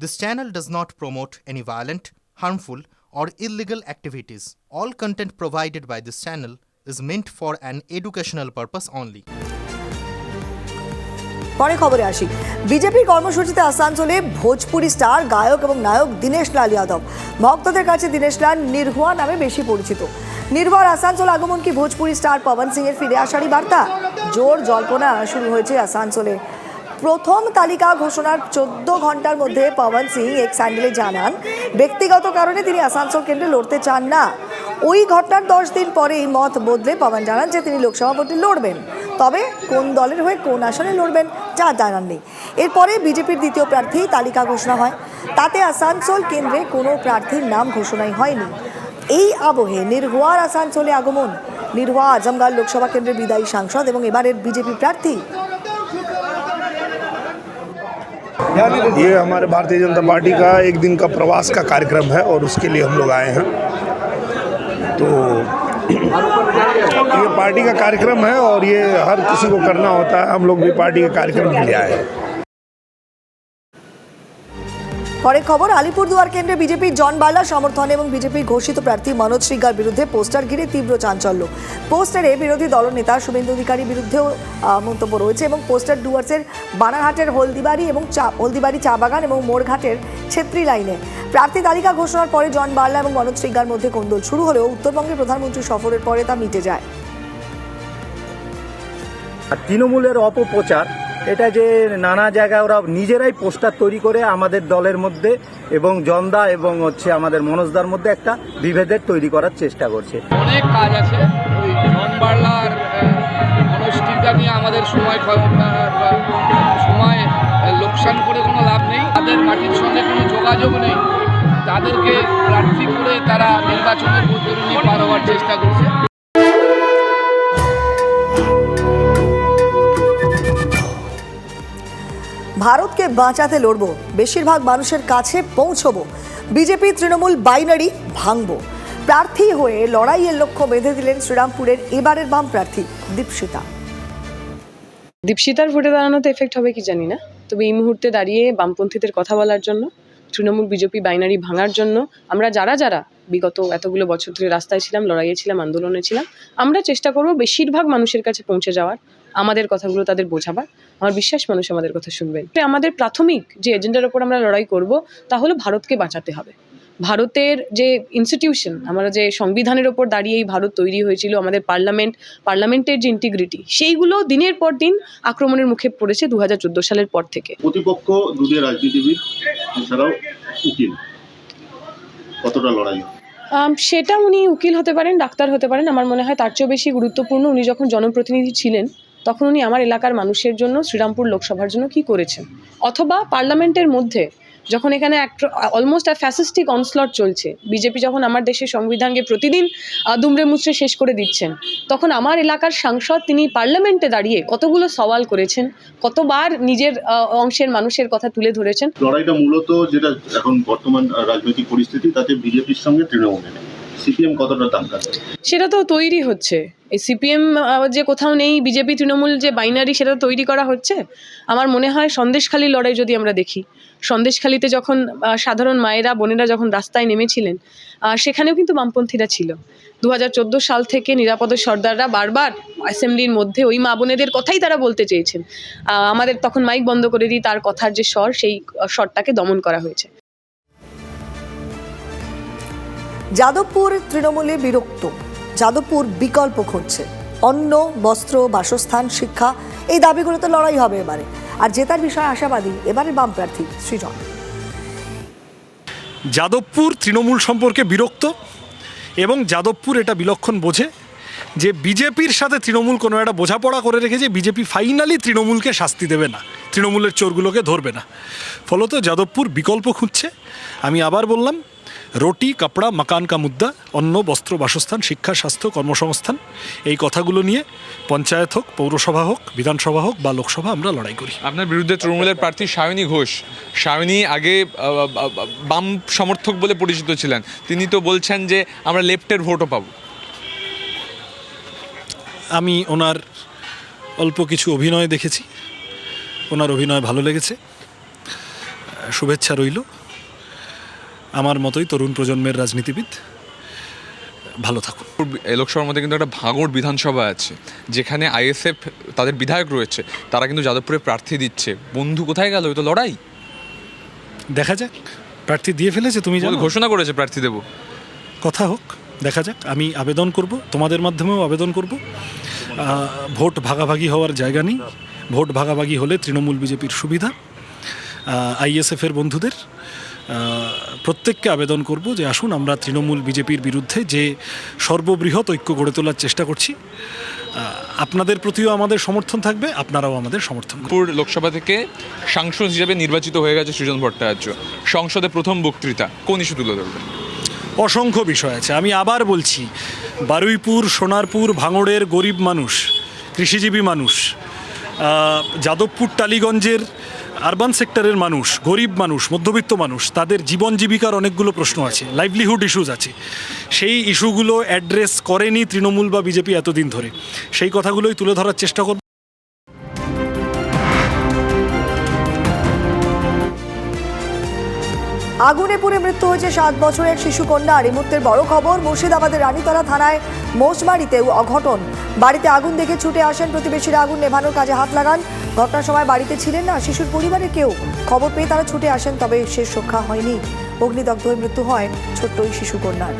This channel does not promote any violent, harmful, or illegal activities. All content provided by this channel is meant for an educational purpose only. পরে খবরে আসি বিজেপির কর্মসূচিতে আসানসোলে Bhojpuri star গায়ক এবং নায়ক দীনেশ লাল যাদব ভক্তদের কাছে দীনেশ লাল নির্ভুয়া নামে বেশি পরিচিত নির্ভর আসানসোল আগমন কি ভোজপুরি স্টার পবন সিং এর ফিরে আসারই বার্তা জোর জল্পনা শুরু হয়েছে আসানসোলে প্রথম তালিকা ঘোষণার চোদ্দ ঘণ্টার মধ্যে পবন সিং এক স্যান্ডেলে জানান, ব্যক্তিগত কারণে তিনি আসানসোল কেন্দ্রে লড়তে চান না। ওই ঘটনার দশ দিন পরেই মত বদলে পবন জানান যে তিনি লোকসভা ভোটে লড়বেন। তবে কোন দলের হয়ে কোন আসনে লড়বেন, যা জানার নেই। এরপরে বিজেপির দ্বিতীয় প্রার্থী তালিকা ঘোষণা হয়। তাতে আসানসোল কেন্দ্রে কোনো প্রার্থীর নাম ঘোষণাই হয়নি। এই আবহে নির্ভয়ার আসানসোলে আগমন। নির্ভয়া আজমগড় লোকসভা কেন্দ্রের বিদায়ী সাংসদ এবং এবারের বিজেপি প্রার্থী ये हमारे भारतीय जनता पार्टी का एक दिन का प्रवास का कार्यक्रम है और उसके लिए हम लोग आए हैं। तो ये पार्टी का कार्यक्रम है और ये हर किसी को करना होता है। हम लोग भी पार्टी के कार्यक्रम के लिए आए हैं। পরে খবর, আলিপুরদুয়ার কেন্দ্রে বিজেপির জন বালা সমর্থনে এবং বিজেপির ঘোষিত প্রার্থী মনোজ শ্রীগার বিরুদ্ধে পোস্টার ঘিরে তীব্র চাঞ্চল্য। পোস্টারে বিরোধী দলনেতা শুভেন্দু অধিকারী বিরুদ্ধেও মন্তব্য রয়েছে এবং পোস্টার ডুয়ার্সের বানারহাটের হলদিবাড়ি এবং চা, হলদিবাড়ি চা বাগান এবং মোড়ঘাটের ছেত্রী লাইনে। প্রার্থী তালিকা ঘোষণার পরে জন বার্লা এবং মনোজ শ্রীগার মধ্যে কোন্দল শুরু হলেও উত্তরবঙ্গের প্রধানমন্ত্রী সফরের পরে তা মিটে যায়। তৃণমূলের অপপ্রচার এটা যে নানা জায়গায় ওরা নিজেরাই পোস্টার তৈরি করে আমাদের দলের মধ্যে এবং জন্দা এবং হচ্ছে আমাদের মনোজদার মধ্যে একটা বিভেদের তৈরি করার চেষ্টা করছে। অনেক কাজ আছে। নিয়ে আমাদের সময় সময় লোকসান করে কোনো লাভ নেই। তাদের মাটির সঙ্গে কোনো যোগাযোগ নেই। তাদেরকে প্রার্থী করে তারা নির্বাচনের বৈতরণী পার হওয়ার চেষ্টা করছে। ভারতকে বাঁচাতে লড়ব। বেশিরভাগ মানুষের কাছে পৌঁছবো। বিজেপি তৃণমূল বাইনারি ভাঙব। প্রার্থী হয়ে লড়াইয়ের লক্ষ্য বেঁধে দিলেন শ্রীরামপুরের এবারের বাম প্রার্থী দীপশিতা। দীপশিতার ভোটে দাঁড়ানোতে এফেক্ট হবে কি জানি না। তবে এই মুহূর্তে দাঁড়িয়ে বামপন্থীদের কথা বলার জন্য, তৃণমূল, বিজেপি বাইনারি ভাঙার জন্য আমরা যারা যারা বিগত এতগুলো বছর ধরে রাস্তায় ছিলাম, লড়াইয়ে ছিলাম, আন্দোলনে ছিলাম, আমরা চেষ্টা করব বেশিরভাগ মানুষের কাছে পৌঁছে যাওয়ার। আমাদের কথাগুলো তাদের বোঝাবার। আমার বিশ্বাস মানুষ আমাদের কথা শুনবেন আমাদের প্রাথমিক যে এজেন্ডার ওপর আমরা লড়াই করব তা হলো ভারতকে বাঁচাতে হবে। ভারতের যে ইনস্টিটিউশন আমরা যে সংবিধানের ওপর দাঁড়িয়ে এই ভারত তৈরি হয়েছিল আমাদের পার্লামেন্ট পার্লামেন্টের যে ইন্টিগ্রিটি সেইগুলো দিনের পর দিন আক্রমণের মুখে পড়েছে দু হাজার চোদ্দ সালের পর থেকে। প্রতিপক্ষ দুদিকে রাজনীতিবিদ এছাড়াও উকিল। কতটা লড়াই সেটা উনি উকিল হতে পারেন ডাক্তার হতে পারেন। আমার মনে হয় তার চেয়েও বেশি গুরুত্বপূর্ণ উনি যখন জনপ্রতিনিধি ছিলেন তখন উনি আমার এলাকার মানুষের জন্য শ্রীরামপুর লোকসভার জন্য কি করেছেন? অথবা পার্লামেন্টের মধ্যে যখন এখানে অলমোস্ট ফ্যাসিস্টিক অনস্লট চলছে, বিজেপি যখন আমার দেশের সংবিধানকে প্রতিদিন দুমড়ে মুচড়ে শেষ করে দিচ্ছেন, তখন আমার এলাকার সাংসদ তিনি পার্লামেন্টে দাঁড়িয়ে কতগুলো সওয়াল করেছেন, কতবার নিজের অংশের মানুষের কথা তুলে ধরেছেন। লড়াইটা মূলত যেটা এখন বর্তমান রাজনৈতিক পরিস্থিতি, তাতে বিজেপির সঙ্গে তৃণমূলে নেই। সিপিএম কতটা সেটা তো তৈরি হচ্ছে। এই সিপিএম যে কোথাও নেই, বিজেপি, তৃণমূল যে বাইনারি সেটা তৈরি করা হচ্ছে। আমার মনে হয় সন্দেশখালী লড়াই যদি আমরা দেখি, সন্দেশখালীতে যখন সাধারণ মায়েরা, বোনেরা যখন রাস্তায় নেমেছিলেন সেখানেও কিন্তু বামপন্থীরা ছিল। দু হাজার চোদ্দ সাল থেকে নিরাপদ সর্দাররা বারবার অ্যাসেম্বলির মধ্যে ওই মা বোনেদের কথাই তারা বলতে চেয়েছেন। আমাদের তখন মাইক বন্ধ করে দিই, তার কথার যে স্বর, সেই স্বরটাকে দমন করা হয়েছে। যাদবপুর তৃণমূলে বিরক্ত। যাদবপুর বিকল্প খুঁজছে। অন্ন, বস্ত্র, বাসস্থান, শিক্ষা, এই দাবিগুলোতে লড়াই হবে এবারে। আর জেতার বিষয়ে আশাবাদী এবারে বাম প্রার্থী সৃজন। যাদবপুর তৃণমূল সম্পর্কে বিরক্ত এবং যাদবপুর এটা বিলক্ষণ বোঝে যে বিজেপির সাথে তৃণমূল কোনো একটা বোঝাপড়া করে রেখেছে, বিজেপি ফাইনালি তৃণমূলকে শাস্তি দেবে না। তৃণমূলের চোরগুলোকে ধরবে না। ফলত যাদবপুর বিকল্প খুঁজছে। আমি আবার বললাম রুটি কাপড়া মাকান কা মুদ্দা অন্ন বস্ত্র বাসস্থান শিক্ষা স্বাস্থ্য কর্মসংস্থান এই কথাগুলো নিয়ে পঞ্চায়েত হোক পৌরসভা হোক বিধানসভা হোক বা লোকসভা আমরা লড়াই করি। আপনার বিরুদ্ধে তৃণমূলের প্রার্থী সায়নী ঘোষ। সায়নী আগে বাম সমর্থক বলে পরিচিত ছিলেন। তিনি তো বলছেন যে আমরা লেফটের ভোটও পাবো। আমি ওনার অল্প কিছু অভিনয় দেখেছি। ওনার অভিনয় ভালো লেগেছে। শুভেচ্ছা রইল। আমার মতোই তরুণ প্রজন্মের রাজনীতিবিদ। ভালো থাকুন। এই লোকসভার মধ্যে কিন্তু একটা ভাঙড় বিধানসভা আছে যেখানে আইএসএফ তাদের বিধায়ক রয়েছে তারা কিন্তু যাদবপুরে প্রার্থী দিচ্ছে। বন্ধু কোথায় গেল? ওই তো লড়াই। দেখা যাক। প্রার্থী দিয়ে ফেলেছে তুমি ঘোষণা করেছে প্রার্থী দেবো। কথা হোক দেখা যাক। আমি আবেদন করব তোমাদের মাধ্যমেও আবেদন করব। ভোট ভাগাভাগি হওয়ার জায়গা নেই। ভোট ভাগাভাগি হলে তৃণমূল বিজেপির সুবিধা। আইএসএফের বন্ধুদের প্রত্যেককে আবেদন করব যে আসুন আমরা তৃণমূল বিজেপির বিরুদ্ধে যে সর্ববৃহৎ ঐক্য গড়ে তোলার চেষ্টা করছি। আপনাদের প্রতিও আমাদের সমর্থন থাকবে আপনারাও আমাদের সমর্থন পুর লোকসভা থেকে সাংসদ হিসেবে নির্বাচিত হয়ে গেছে সৃজন ভট্টাচার্য। সংসদে প্রথম বক্তৃতা কোন ইস্যু তুলে ধরবেন? অসংখ্য বিষয় আছে। আমি আবার বলছি বারুইপুর সোনারপুর ভাঙড়ের গরিব মানুষ কৃষিজীবী মানুষ যাদবপুর টালিগঞ্জের আরবান সেক্টরের মানুষ, গরিব মানুষ, মধ্যবিত্ত মানুষ, তাদের জীবন জীবিকার অনেকগুলো প্রশ্ন আছে লাইভলিহুড ইস্যুজ আছে। সেই ইস্যুগুলো অ্যাড্রেস করেনি তৃণমূল বা বিজেপি এতদিন ধরে। সেই কথাগুলোই তুলে ধরার চেষ্টা করব। আগুনে পুড়ে মৃত্যু হয়েছে সাত বছরের শিশু কন্যা। এই মুহূর্তের বড় খবর, মুর্শিদাবাদের রানীতলা থানায় মোষবাড়িতেও অঘটন। বাড়িতে আগুন দেখে ছুটে আসেন প্রতিবেশীরা। আগুন নেভানোর কাজে হাত লাগান। ঘটনার সময় বাড়িতে ছিলেন না, শিশুর পরিবারে কেউ। খবর পেয়ে তারা ছুটে আসেন, তবে শেষ রক্ষা হয়নি। অগ্নিদগ্ধ হয়ে মৃত্যু হয় ছোট্ট ওই শিশু কন্যার।